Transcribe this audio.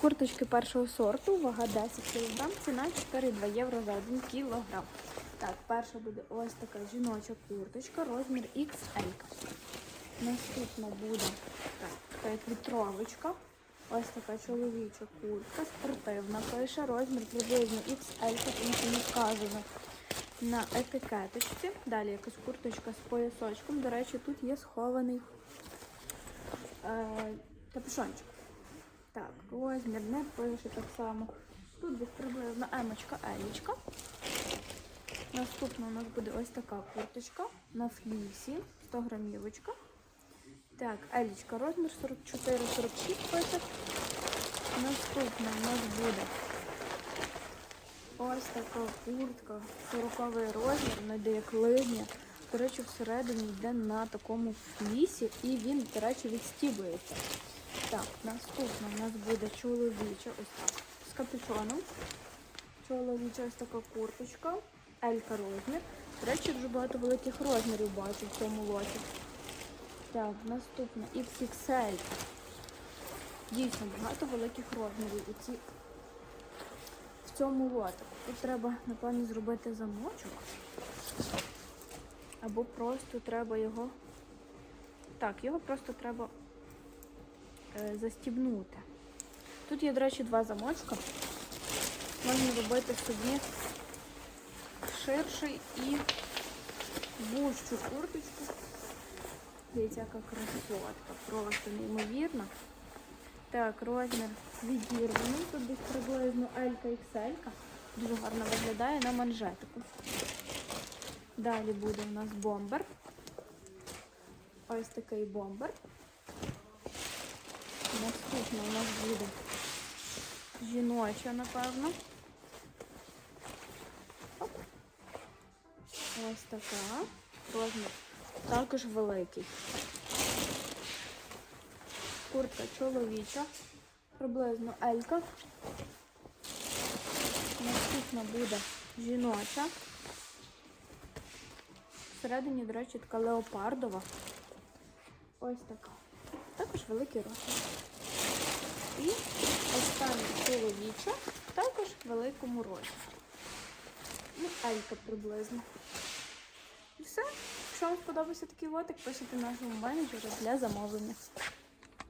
Курточки першого сорту, вага 10 кг, ціна 4,2 євро за 1 кг. Так, перша буде ось така жіноча курточка, розмір XL. Наступна буде так, така вітровочка. Ось така чоловіча куртка, спортивна. Пише розмір приблизно XL, тому що не вказано на етикеточці. Далі якась курточка з поясочком. До речі, тут є схований е, капюшончик. Так, розмір не пише так само. Тут десь приблизно емочка, елічка. Наступна у нас буде ось така курточка на флісі, 100 грамівочка. Так, елічка, розмір 44-46 пише. Наступна у нас буде ось така куртка, 40 розмір, вона як лижня. До речі, всередині йде на такому флісі і він, до речі, відстібується. Так, наступна у нас буде чоловіча, ось так, з капюшоном. Чоловіча ось така курточка, Елька розмір. До речі, дуже багато великих розмірів бачу в цьому лоті. Так, наступна XXL. Дійсно, багато великих розмірів у ці в цьому лотику. Тут треба, напевно, зробити замочок. Або просто треба його. Так, його просто треба застібнути. Тут є, до речі, два замочка. Можна зробити собі ширший і вужчу курточку. Дивіться, яка красотка, просто неймовірна. Так, розмір відірваний. Тут десь приблизно Елька XL. Дуже гарно виглядає на манжетику. Далі буде у нас бомбер. Ось такий бомбер. Наступна у нас буде жіноча, напевно. Ось така. Розмір також великий. Куртка чоловіча, приблизно Елька. Наступна буде жіноча. Всередині, до речі, така леопардова. Ось така. Також великий розмір. І останній чоловічок також в великому розмірі. Ну, Елька приблизно. І все. Якщо вам сподобався такий лотик, пишіть нашому менеджеру для замовлення.